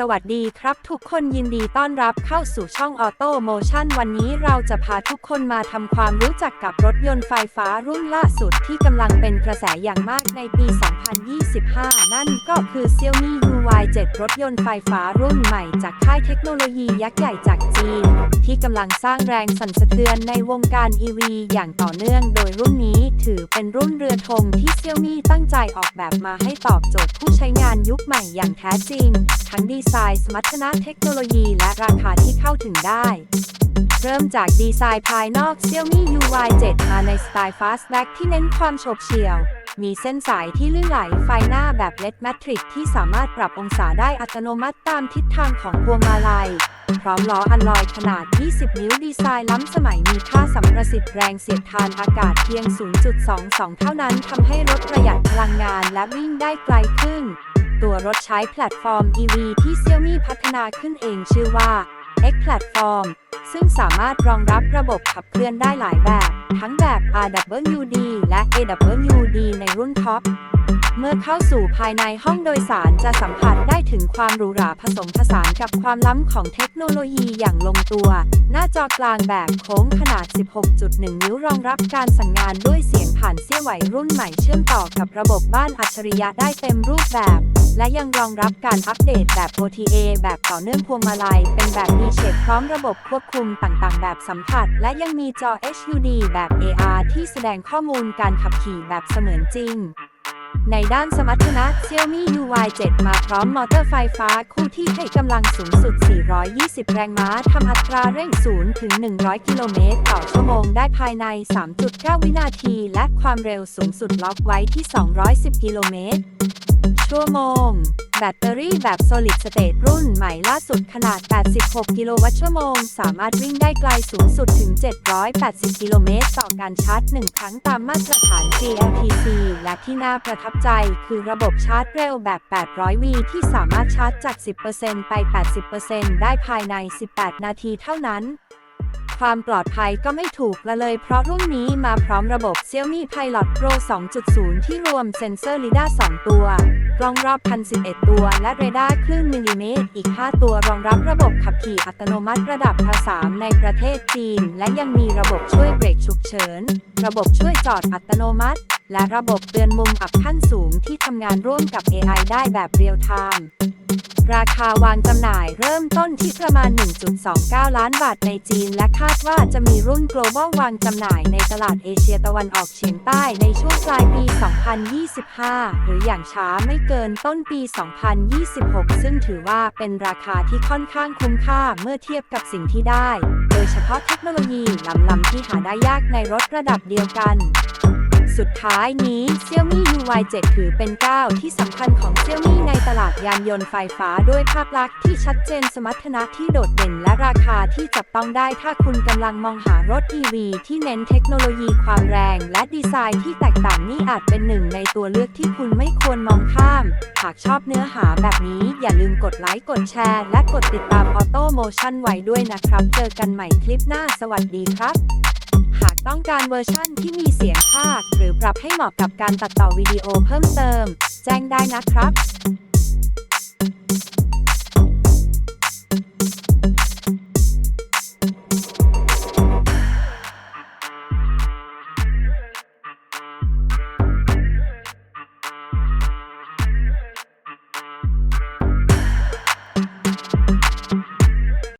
สวัสดีครับทุกคนยินดีต้อนรับเข้าสู่ช่องออโตโมชันวันนี้เราจะพาทุกคนมาทำความรู้จักกับรถยนต์ไฟฟ้ารุ่นล่าสุดที่กำลังเป็นกระแสอย่างมากในปี 2025 นั่นก็คือ Xiaomi UI7 รถยนต์ไฟฟ้ารุ่นใหม่จากค่ายเทคโนโลยียักษ์ใหญ่จากีนที่กำลังสร้างแรงสั่นสะเทือนในวงการ EV อย่างต่อเนื่อง โดยรุ่นนี้ถือเป็นรุ่นเรือธงที่ Xiaomi ตั้งใจออกแบบมาให้ตอบโจทย์ผู้ใช้งานยุคใหม่อย่างแท้จริง ทั้งดีไซน์สมรรถนะเทคโนโลยีและราคาที่เข้าถึงได้เริ่มจากดีไซน์ภายนอก Xiaomi UI7 มาในสไตล์ Fastback ที่เน้นความโฉบเฉี่ยว มีเส้นสายที่ลื่นไหลไฟหน้าแบบ LED Matrix ที่สามารถปรับองศาได้อัตโนมัติตามทิศทางของพวงมาลัย พร้อมล้ออัลลอยขนาด 20 นิ้วดีไซน์ล้ำสมัยมีค่าสัมประสิทธิ์แรงเสียดทานอากาศเพียง 0.22 เท่านั้นทำให้รถประหยัดพลังงานและวิ่งได้ไกลขึ้น ตัวรถใช้แพลตฟอร์ม EV ที่ Xiaomi พัฒนาขึ้นเองชื่อว่า X Platform ซึ่งสามารถรองรับระบบขับเคลื่อนได้หลายแบบ ทั้งแบบ RWD และ AWD ในรุ่นท็อป เมื่อเข้าสู่ภายในห้องโดยสารจะสัมผัสได้ถึงความหรูหราผสมผสานกับความล้ำของเทคโนโลยีอย่างลงตัว หน้าจอกลางแบบโค้งขนาด 16.1 นิ้วรองรับการสั่งงานด้วยเสียงผ่านเสี้ยไหวรุ่นใหม่เชื่อมต่อกับระบบบ้านอัจฉริยะได้เต็มรูปแบบ และยังรองรับการอัปเดตแบบ OTA แบบต่อเนื่องพวงมาลัย เป็นแบบ d s h a p e พร้อมระบบควบคุมต่างๆ แบบสัมผัส และยังมีจอ HUD แบบ AR ที่แสดงข้อมูลการขับขี่แบบเสมือนจริง ในด้านสมรรถนะ Xiaomi UI7 มาพร้อมมอเตอร์ไฟฟ้าคู่ที่ให้กำลังสูงสุด 420 แรงม้าทำอัตราเร่ง 0 ถึง 100 กิโลเมตรต่อชั่วโมงได้ภายใน 3.9 วินาที และความเร็วสูงสุดล็อกไว้ที่ 210 กิโลเมตร ชั่วโมง แบตเตอรี่แบบ Solid State รุ่นใหม่ล่าสุดขนาด 86 กิโลวัตต์ชั่วโมง สามารถวิ่งได้ไกลสูงสุดถึง 780 กิโลเมตร ต่อการชาร์จ 1 ครั้งตามมาตรฐาน GLTC และที่น่าประทับใจคือระบบชาร์จเร็วแบบ 800 V ที่สามารถชาร์จจาก 10%ไป 80%ได้ภายใน 18 นาทีเท่านั้น ความปลอดภัยก็ไม่ถูกละเลย เพราะรุ่นนี้มาพร้อมระบบ Xiaomi Pilot Pro 2.0 ที่รวมเซ็นเซอร์ LiDAR 2ตัว กล้องรอบคัน11ตัว และเรดาร์คลื่นมิลลิเมตร อีก 5 ตัวรองรับระบบขับขี่อัตโนมัติระดับภาษาในประเทศจีน และยังมีระบบช่วยเบรกฉุกเฉิน ระบบช่วยจอดอัตโนมัติ และระบบเตือนมุมอับขั้นสูงที่ทำงานร่วมกับ AI ได้แบบเรียลไทม์ ราคาวางจำหน่ายเริ่มต้นที่ประมาณ 1.29 ล้านบาทในจีน และคาดว่าจะมีรุ่น global วางจำหน่ายในตลาดเอเชียตะวันออกเฉียงใต้ในช่วงปลายปี 2025 หรืออย่างช้าไม่เกินต้นปี 2026 ซึ่งถือว่าเป็นราคาที่ค่อนข้างคุ้มค่าเมื่อเทียบกับสิ่งที่ได้ โดยเฉพาะเทคโนโลยีล้ำที่หาได้ยากในรถระดับเดียวกัน สุดท้ายนี้ Xiaomi UI7 ถือเป็นก้าวที่สำคัญของ Xiaomi ในตลาดยานยนต์ไฟฟ้าด้วยภาพลักษณ์ที่ชัดเจนสมรรถนะที่โดดเด่นและราคาที่จับต้องได้ถ้าคุณกำลังมองหารถ EV ที่เน้นเทคโนโลยีความแรง และดีไซน์ที่แตกต่างนี่อาจเป็นหนึ่งในตัวเลือกที่คุณไม่ควรมองข้าม หากชอบเนื้อหาแบบนี้อย่าลืมกดไลค์กดแชร์ และกดติดตาม Auto Motion ไว้ด้วยนะครับ เจอกันใหม่คลิปหน้าสวัสดีครับ หากต้องการเวอร์ชั่นที่มีเสียงภาค หรือปรับให้เหมาะกับการตัดต่อวิดีโอเพิ่มเติม แจ้งได้นะครับ